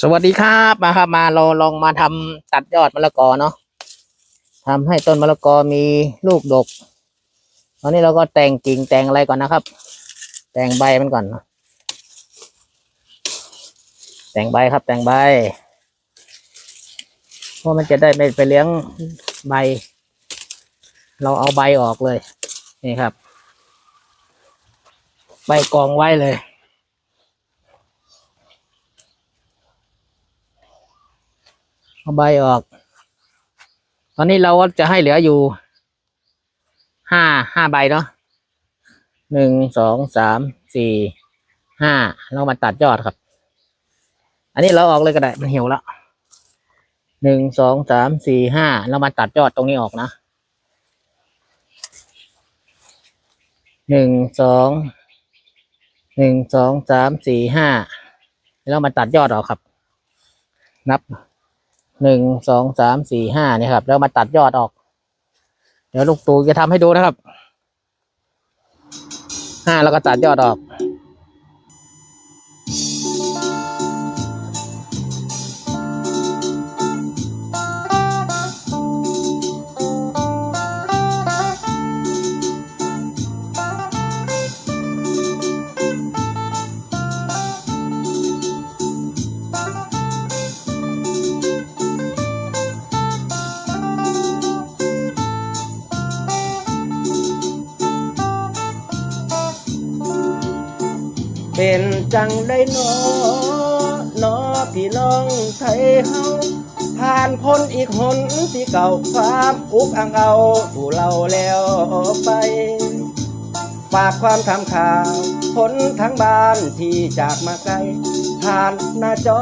สวัสดีครับมาครับมาเราลองมาทำตัดยอดมะละกอเนาะทำให้ต้นมะละกอมีลูกดก ตอนนี้เราก็แต่งกิ่งแต่งอะไรก่อนนะครับ แต่งใบมันก่อนเนะแต่งใบครับแต่งใบเพราะมันจะได้ไม่ไปเลี้ยงใบ เราเอาใบออกเลยนี่ครับ ใบกองไว้เลย เอาใบออก ตอนนี้เราจะให้เหลืออยู่ห้าห้าใบเนาะหนึ่งสองสามสี่ห้าเรามาตัดยอดครับ อันนี้เราออกเลยก็ได้มันเหี่ยวแล้วหนึ่งสองสามสี่ห้าเรามาตัดยอดตรงนี้ออกนะหนึ่งสองหนึ่งสองสามสี่ห้าเรามาตัดยอดออกครับ นับ หนึ่งสองสามสี่ห้าเนี่ยครับ แล้วมาตัดยอดออก เดี๋ยวลูกตูจะทำให้ดูนะครับห้าแล้วก็ตัดยอดออก เป็นจังได้นอนอพี่น้องไทยเฮาผ่านพ้นอีกหนที่เก่าความอุกอังเอาถูเราแล้วไปฝากความทำข่าวพ้นทั้งบ้านที่จากมาไกล ผ่านหน้าจอ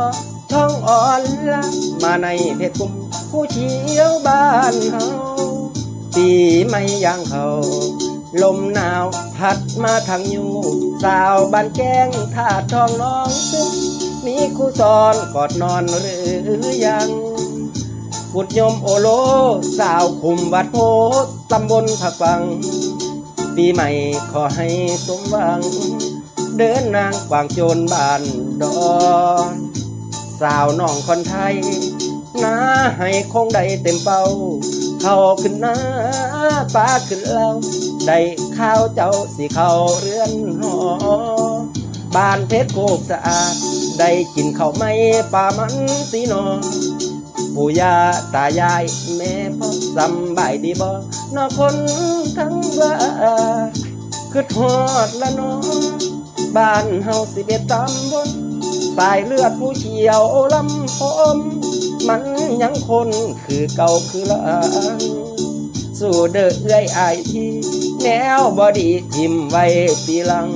ช่องออนลน์มาในเพจกลุ่มผู้เชี่ยวบ้านเฮาปีไม่ย่างเขา ลมหนาวพัดมาทางยูสาวบ้านแก้งท่าทองน้องซึ่งมีครูสอนกอดนอนหรือยังบุตรยมโอโล สาวคุมวัดโพตำบลผักฟัง ปีใหม่ขอให้สมหวัง เดินนางกวางโจรบ้านดอน สาวน้องคนไทย นาให้คงได้เต็มเป้าเข้าขึ้นหน้าป้าขึ้นเล่าได้ข้าวเจ้าสิเข้าเรือนหอบ้านเพชรโคกสะอาด ได้กินข้าวไม่ป่ามันสีนอปู่ย่าตายายแม่พ่อสำบายดีบ่นอคนทั้งบ้านคือทอดละเนอบ้านเฮาสิเบ็ดตำบนสายเลือดผู้เชี่ยวลำพม มันยังคนคือเก่าคือหลังสู่เด้อเอื้อยอายที่แนวบอดีทิมไว้ปีหลัง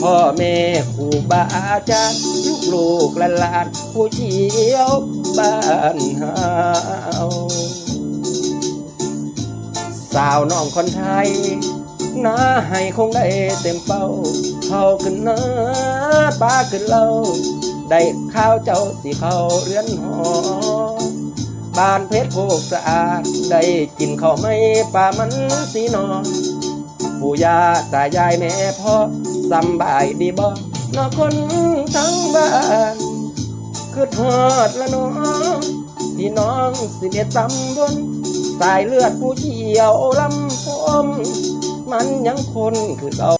พ่อแม่ครูบาอาจารย์ลูกลูกหลานผู้เชี่ยวบ้านเฮาสาวน้องคนไทย น้าให้คงได้เต็มเป้าเขาขึ้นเนื้อป้าขึ้นเล่าได้ข้าวเจ้าสิเข้าเรือนหอบ้านเพชรโคกสะอาด ได้กินข้าวไม่ป่ามันสีนอนปู่ย่าตายายแม่พ่อสำบายดีบ่นอคนทั้งบ้านคือทอดละน้องพี่น้องสิเอ็ดตำบนสายเลือดผู้เชี่ยวลำพม มันยังคนคือเก่า